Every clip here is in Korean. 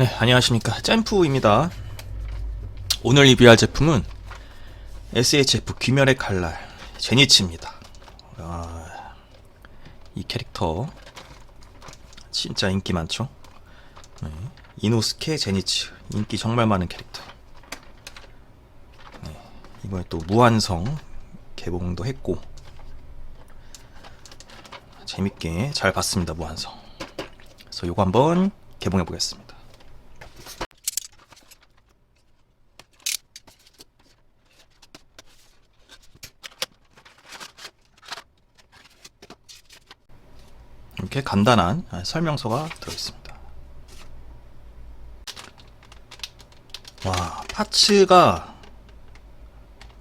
네, 안녕하십니까. 잼프입니다. 오늘 리뷰할 제품은 SHF 귀멸의 칼날 제니치입니다. 아, 이 캐릭터 진짜 인기 많죠? 네, 이노스케 제니츠 인기 정말 많은 캐릭터. 네, 이번에 또 무한성 개봉도 했고 재밌게 잘 봤습니다 무한성. 그래서 요거 한번 개봉해 보겠습니다. 이렇게 간단한 아, 설명서가 들어있습니다. 와 파츠가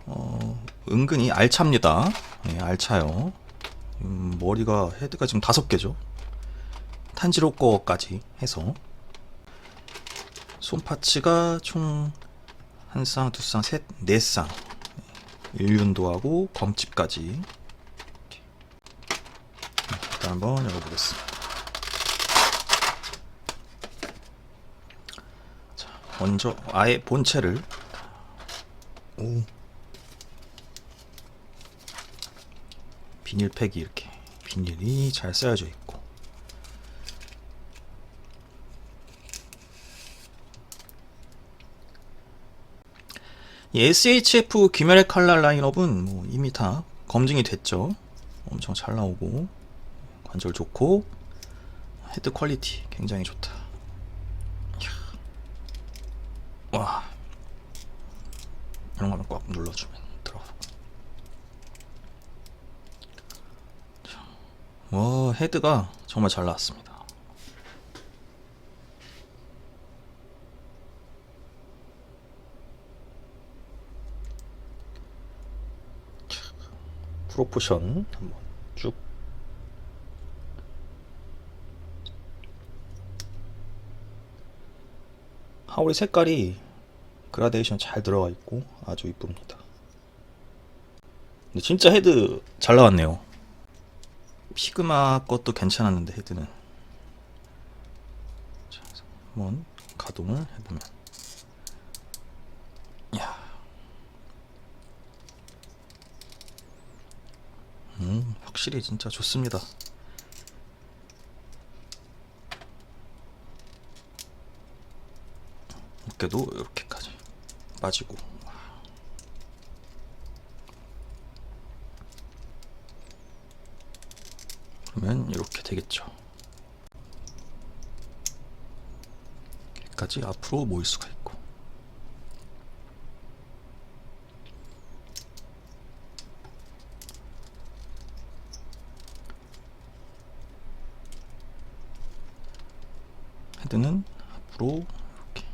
어, 은근히 알찹니다. 네, 알차요. 음, 머리가 헤드가 지금 다섯 개죠. 탄지로 거까지 해서 손 파츠가 총 한 쌍, 두 쌍, 셋, 네 쌍. 일륜도 하고 검집까지. 일단 한번 열어보겠습니다. 자, 먼저 아예 본체를 오. 비닐팩이 이렇게 비닐이 잘 쌓여져 있고 이 SHF 귀멸의 칼날 라인업은 뭐 이미 다 검증이 됐죠. 엄청 잘 나오고 관절 좋고 헤드 퀄리티 굉장히 좋다. 와 이런 거는 꽉 눌러주면 들어. 자, 와 헤드가 정말 잘 나왔습니다. 프로포션 한번 쭉 하울의 색깔이 그라데이션 잘 들어가 있고 아주 이쁩니다. 근데 진짜 헤드 잘 나왔네요. 피그마 것도 괜찮았는데 헤드는 자, 한번 가동을 해보면 야 음, 확실히 진짜 좋습니다. 어깨도 이렇게까지 빠지고. 그러면 이렇게 되겠죠. 여기까지 앞으로 모일 수가 있고. 헤드는 앞으로 이렇게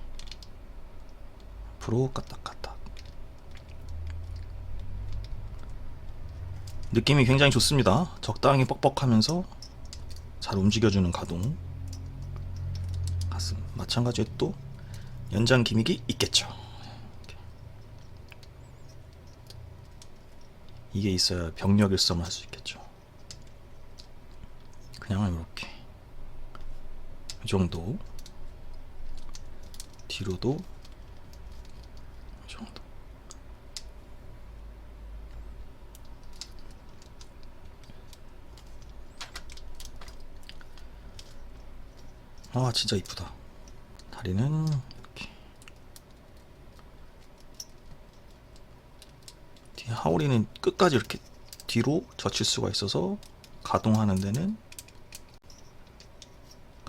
앞으로 까딱까딱 느낌이 굉장히 좋습니다. 적당히 뻑뻑하면서 잘 움직여주는 가동. 가슴. 마찬가지로 또 연장 기믹이 있겠죠. 이게. 있어야 병력 일섬을 할 수 있겠죠. 그냥 이렇게. 이 정도. 뒤로도 아 진짜 이쁘다 다리는 이렇게 뒤에 하울이는 끝까지 이렇게 뒤로 젖힐 수가 있어서 가동하는 데는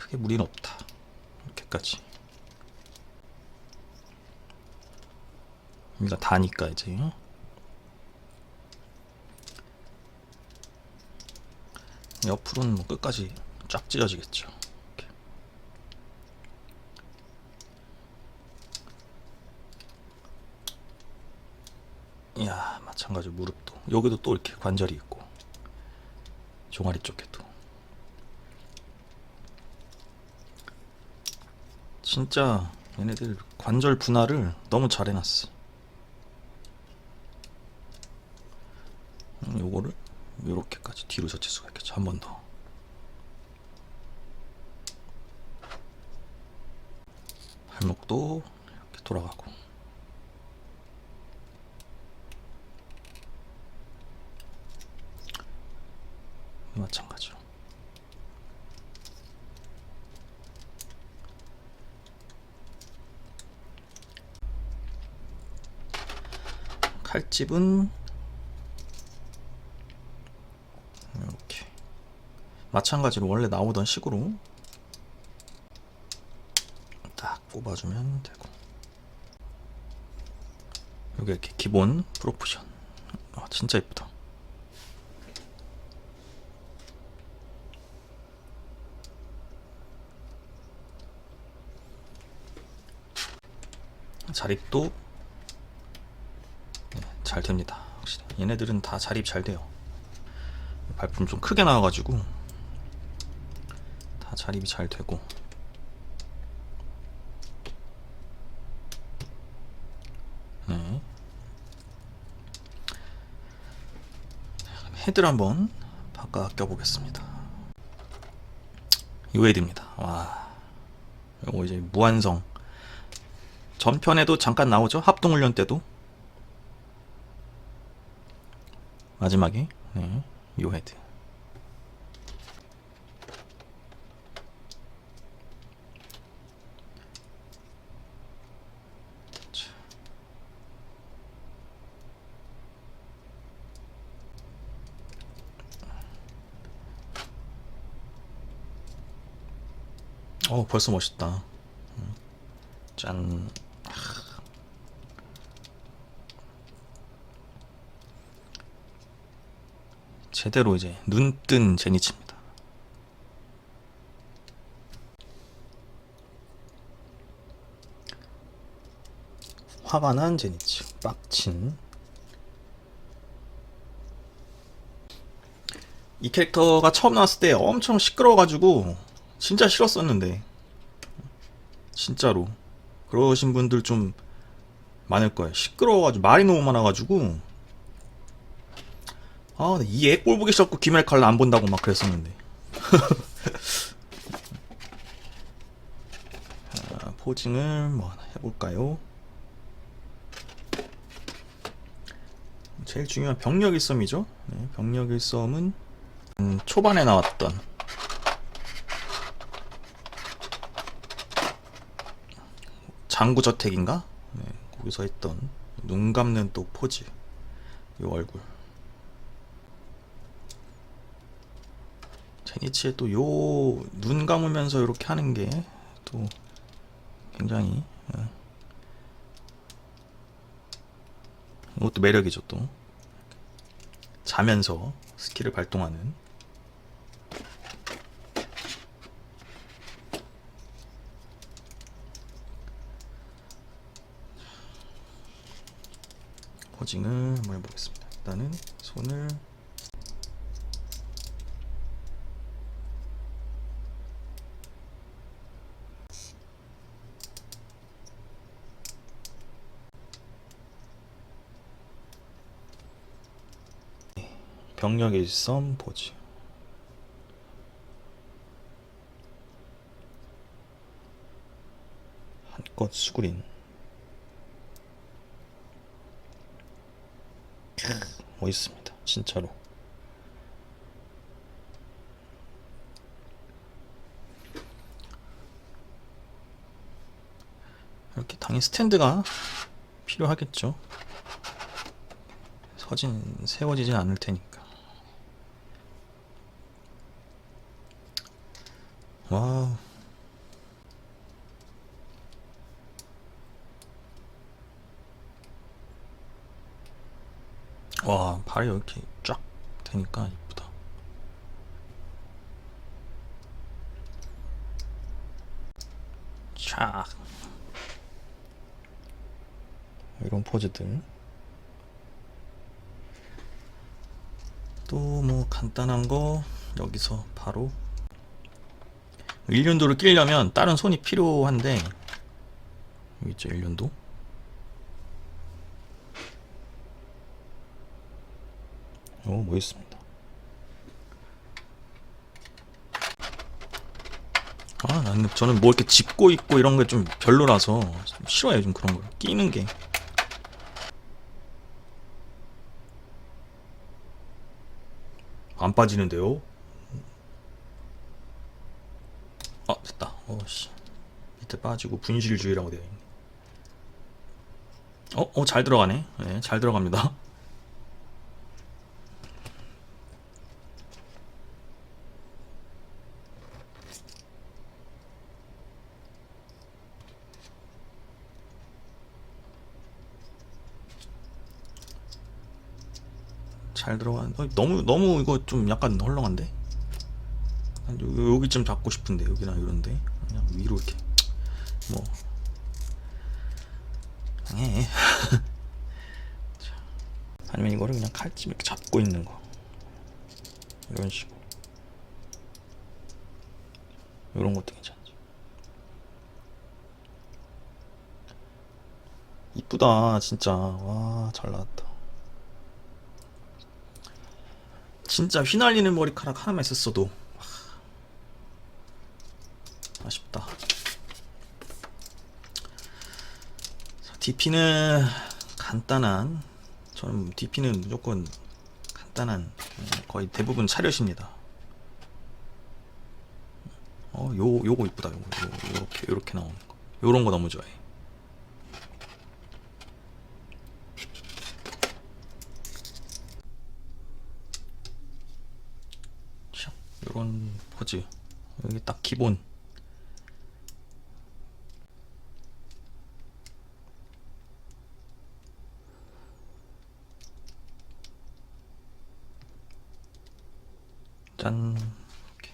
크게 무리는 없다. 이렇게까지. 여기가 다니까 이제. 옆으로는 뭐 끝까지 쫙 찢어지겠죠. 이야 마찬가지로 무릎도 여기도 또 이렇게 관절이 있고 종아리 쪽에도 진짜 얘네들 관절 분할을 너무 잘 해놨어. 음, 요거를 요렇게까지 뒤로 젖힐 수가 있겠죠. 한 번 더. 골목도 이렇게 돌아가고 마찬가지로. 칼집은 이렇게. 마찬가지로 원래 나오던 식으로 딱 뽑아주면 되고. 여기 이렇게 기본 프로포션. 아 진짜 예쁘다 자립도 네, 잘 됩니다 확실히 얘네들은 다 자립 잘 돼요 발품 좀 크게 나와가지고 다 자립이 잘 되고 네. 헤드를 한번 바꿔 껴보겠습니다. 이 헤드입니다. 와, 이거 이제 무한성. 전편에도 잠깐 나오죠. 합동훈련 때도 마지막에 네, 이 헤드. 자. 어 벌써 멋있다. 음. 짠. 제대로 이제 눈뜬 제니치입니다. 화가 난 제니치, 빡친. 이 캐릭터가 처음 나왔을 때 엄청 시끄러워가지고 진짜 싫었었는데 진짜로 그러신 분들 좀 많을 거예요. 시끄러워가지고 말이 너무 많아가지고 아 이애 꼴 보기 싫고 귀멸 칼라 안 본다고 막 그랬었는데 자, 포징을 뭐 하나 해볼까요? 제일 중요한 병력 일섬이죠. 네, 병력 일섬은 음, 초반에 나왔던 장구 저택인가? 네, 거기서 했던 눈 감는 또 포즈 이 얼굴 제니치의 또 요 눈 감으면서 이렇게 하는 게 또 굉장히 어, 이것도 매력이죠 또 자면서 스킬을 발동하는 포징을 한번 해보겠습니다. 일단은 손을 병력의 일섬 포즈 한껏 수그린 멋있습니다. 진짜로. 이렇게 당연히 스탠드가 필요하겠죠. 서진 세워지진 않을 테니까. 와우. 와 발이 이렇게 쫙 되니까 이쁘다. 촥 이런 포즈들. 또 뭐 간단한 거 여기서 바로 일륜도를 끼려면 다른 손이 필요한데 여기 있죠 일륜도 오, 멋있습니다. 아, 나는 저는 뭐 이렇게 짚고 있고 이런 게 좀 별로라서 좀 싫어요, 좀 그런 거. 끼는 게. 안 빠지는데요? 아, 됐다. 어씨. 밑에 빠지고 분실주의라고 되어 있네. 어, 어, 잘 들어가네. 네, 잘 들어갑니다. 잘 들어간. 어, 너무 너무 이거 좀 약간 헐렁한데. 한 요- 여기쯤 잡고 싶은데 여기나 이런데 그냥 위로 이렇게 뭐 해. 자, 아니면 이거를 그냥 칼집 이렇게 잡고 있는 거 이런 식으로 이런 것도 괜찮죠. 이쁘다 진짜 와 잘 나왔다. 진짜 휘날리는 머리카락 하나만 있었어도 하, 아쉽다. 자, DP는 간단한 저는 DP는 무조건 간단한 음, 거의 대부분 차렷입니다. 어, 요 요거 이쁘다. 요거 요, 요렇게 요렇게 나오는 거. 요런 거 너무 좋아해. 샥, 요런 포즈. 여기 딱 기본. 짠. 이렇게.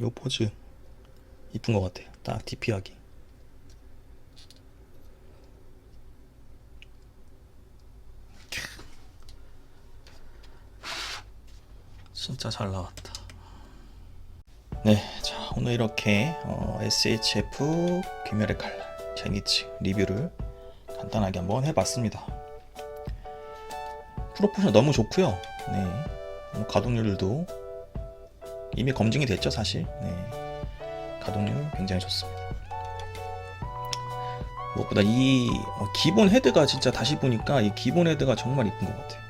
요 포즈 이쁜 것 같아요. 딱 DP하기. 진짜 잘 나왔다. 네, 자 오늘 이렇게 어, SHF 귀멸의 칼날 제니츠 리뷰를 간단하게 한번 해봤습니다. 프로포션 너무 좋고요. 네, 뭐 가동률도 이미 검증이 됐죠, 사실. 네, 가동률 굉장히 좋습니다. 무엇보다 이 어, 기본 헤드가 진짜 다시 보니까 이 기본 헤드가 정말 이쁜 것 같아요.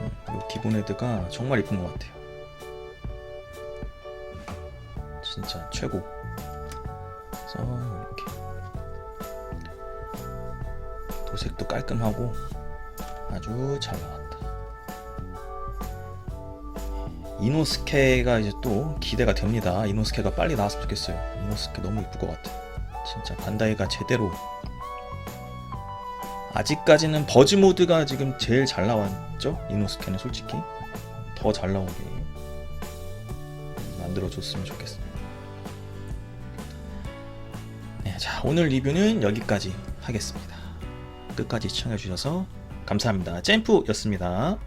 음, 이 기본 헤드가 정말 이쁜 것 같아요. 진짜 최고. 그래서 도색도 깔끔하고 아주 잘 나왔다. 이노스케가 이제 또 기대가 됩니다. 이노스케가 빨리 나왔으면 좋겠어요. 이노스케 너무 이쁠 것 같아. 진짜 반다이가 제대로 아직까지는 버즈 모드가 지금 제일 잘 나왔죠. 이노스케는 솔직히 더 잘 나오게 만들어줬으면 좋겠습니다. 네, 자 오늘 리뷰는 여기까지 하겠습니다. 끝까지 시청해주셔서 감사합니다. 잼프였습니다.